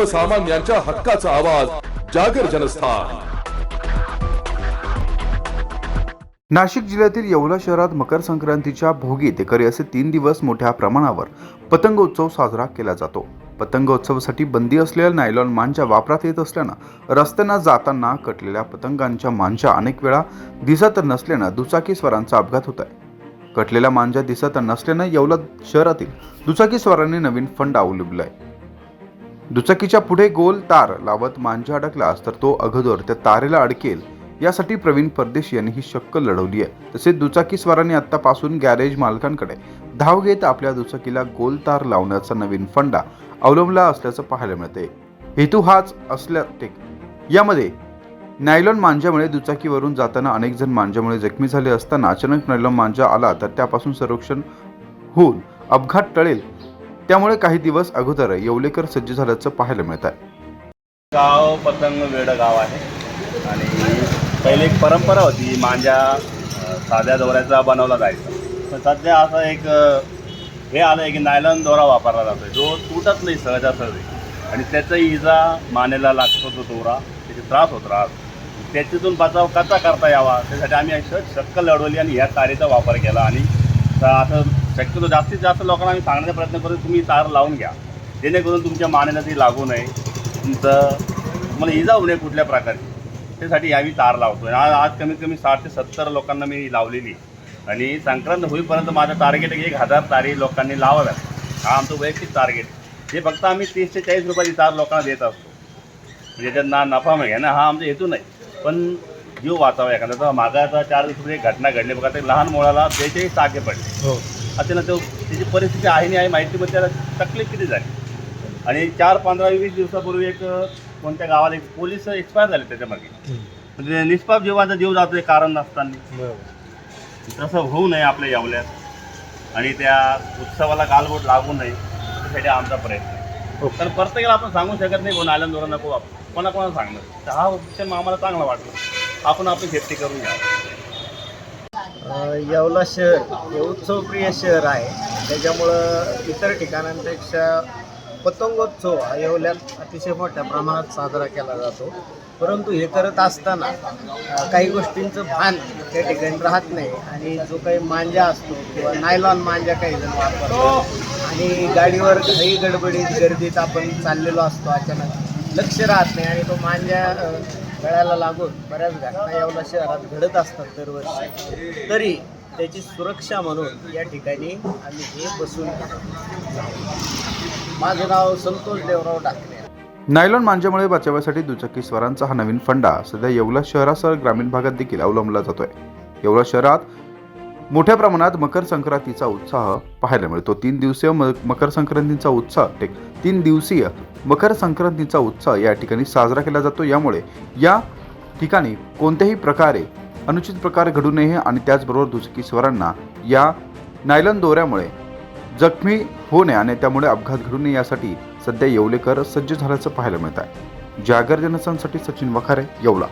सर्वसामान्यांच्या हक्काचा आवाज जागर जनस्थान. नाशिक जिल्ह्यातील येवला शहरात मकर संक्रांतीच्या भोगी ते करी असे तीन दिवस मोठ्या प्रमाणावर पतंगोत्सव साजरा केला जातो. पतंगोत्सवासाठी बंदी असलेल्या नायलॉन मांच्या वापरात येत असल्यानं रस्त्यांना जाताना कटलेल्या पतंगांच्या मांजा अनेक वेळा दिसत नसल्यानं दुचाकी स्वरांचा अपघात होत आहे कटलेल्या मांजा दिसत नसल्यानं येवला शहरातील दुचाकी स्वरांनी नवीन फंड अवलंबला आहे दुचाकीच्या पुढे गोल तार लावत मांजा अडकलास तर तो अगोदर त्या तारेला अडकेल. यासाठी प्रवीण परदेशी यांनी ही शक्क लढवली आहे. तसेच दुचाकी आत्तापासून आतापासून गॅरेज मालकांकडे धाव घेत आपल्या दुचाकीला गोल तार लावण्याचा नवीन फंडा अवलंबला असल्याचं पाहायला मिळते हेतू हाच असल्या यामध्ये नायलॉन मांजामुळे दुचाकीवरून जाताना अनेक जण मांजामुळे जखमी झाले असताना अचानक नायलॉन मांजा आला तर त्यापासून संरक्षण होऊन अपघात टळेल त्यामुळे काही दिवस अगोदर येवलेकर सज्ज झाल्याचं पाहायला मिळत आहे. गाव पतंग वेड गाव आहे. आणि पहिले एक परंपरा होती मांजा साध्या दोऱ्याचा बनवला जायचा. पण सध्या असं एक हे आलं आहे की नायलॉन दोरा वापरला जातो जो तुटत नाही सहजासहजी आणि त्याचाही इजा मानेला लागतो तो दोरा. त्याचे त्रास होत राहत. त्याच्यातून बचाव कसा करता यावा? त्यासाठी आम्ही असं शक्कल लढवली आणि ह्या तारेचा वापर केला. आणि आता शक्यतो जास्तीत जास्त लोकांना आम्ही सांगण्याचा प्रयत्न करू तुम्ही तार लावून घ्या. जेणेकरून तुमच्या मानेला ती लागू नये. तुमचं तुम्हाला इजा होऊ नये कुठल्या प्रकारची त्यासाठी आम्ही तार लावतो आज आज कमीत कमी साठ ते सत्तर लोकांना मी लावलेली. आणि संक्रांत होईपर्यंत माझं टार्गेट एक हजार तारी लोकांनी लावाव्यात. हा आमचं वैयक्तिक टार्गेट हे फक्त आम्ही तीस ते चाळीस रुपयाची तार लोकांना देत असतो. म्हणजे याच्यात ना नफा मिळेल ना हा आमचा हेतू नाही. पण जीव वाचावा एखादा तर आता चार दिवसापूर्वी एक घटना घडली. बघा ते लहान मुलाला बेचाळीस टाके पडले. हो. ना तो त्याची परिस्थिती आहे नाही आहे माहिती पण त्याला तकलीफ किती झाली? आणि चार पंधरा वीस दिवसापूर्वी एक कोणत्या गावात एक पोलीस एक्सपायर झाले त्याच्यामागे. म्हणजे निष्पाप जीवाचा जीव जातोय कारण नसताना. तसं होऊ नये आपल्या यावल्यात. आणि त्या उत्सवाला गालबोट लागू नये त्यासाठी आमचा प्रयत्न आहे. तर प्रत्येकाला आपण सांगू शकत नाही कोण आल्यानं दोरा नको आपण. कोणा कोणाला सांगणार? तर हा ऑप्शन आम्हाला चांगला वाटला. आपण आपली सेफ्टी करून घ्या. येवला शहर हे उत्सवप्रिय शहर आहे. त्याच्यामुळं इतर ठिकाणांपेक्षा पतंगोत्सव हा येवल्यात अतिशय मोठ्या प्रमाणात साजरा केला जातो. परंतु हे करत असताना काही गोष्टींचं भान त्या ठिकाणी राहत नाही आणि जो काही मांजा असतो किंवा नायलॉन मांजा काही जण वापरतो आणि गाडीवर काही गडबडीत गर्दीत आपण चाललेलो असतो अचानक लक्ष राहत नाही आणि तो मांजा गळ्याला लागून बऱ्याच घटना येवला शहरात घडत असतात दरवर्षी. तरी त्याची सुरक्षा म्हणून या ठिकाणी आम्ही हे बसून माझं नाव संतोष देवराव डाकणे. नायलॉन मांजामुळे बचावासाठी दुचाकी स्वरांचा हा नवीन फंडा सध्या येवला शहरासह ग्रामीण भागात देखील अवलंबला जातोय. येवला शहरात मोठ्या प्रमाणात मकर संक्रांतीचा उत्साह पाहायला मिळतो. तीन दिवसीय म मकर संक्रांतीचा उत्साह टेक तीन दिवसीय मकर संक्रांतीचा उत्साह या ठिकाणी साजरा केला जातो. यामुळे या ठिकाणी कोणत्याही प्रकारे अनुचित प्रकार घडू नये आणि त्याचबरोबर दुचाकी स्वरांना या नायलॉन दोऱ्यामुळे जखमी होऊ नये आणि त्यामुळे अपघात घडू नये यासाठी सध्या येवलेकर सज्ज झाल्याचं पाहायला मिळत आहे. जागर जनसांसाठी सचिन वखारे येवला.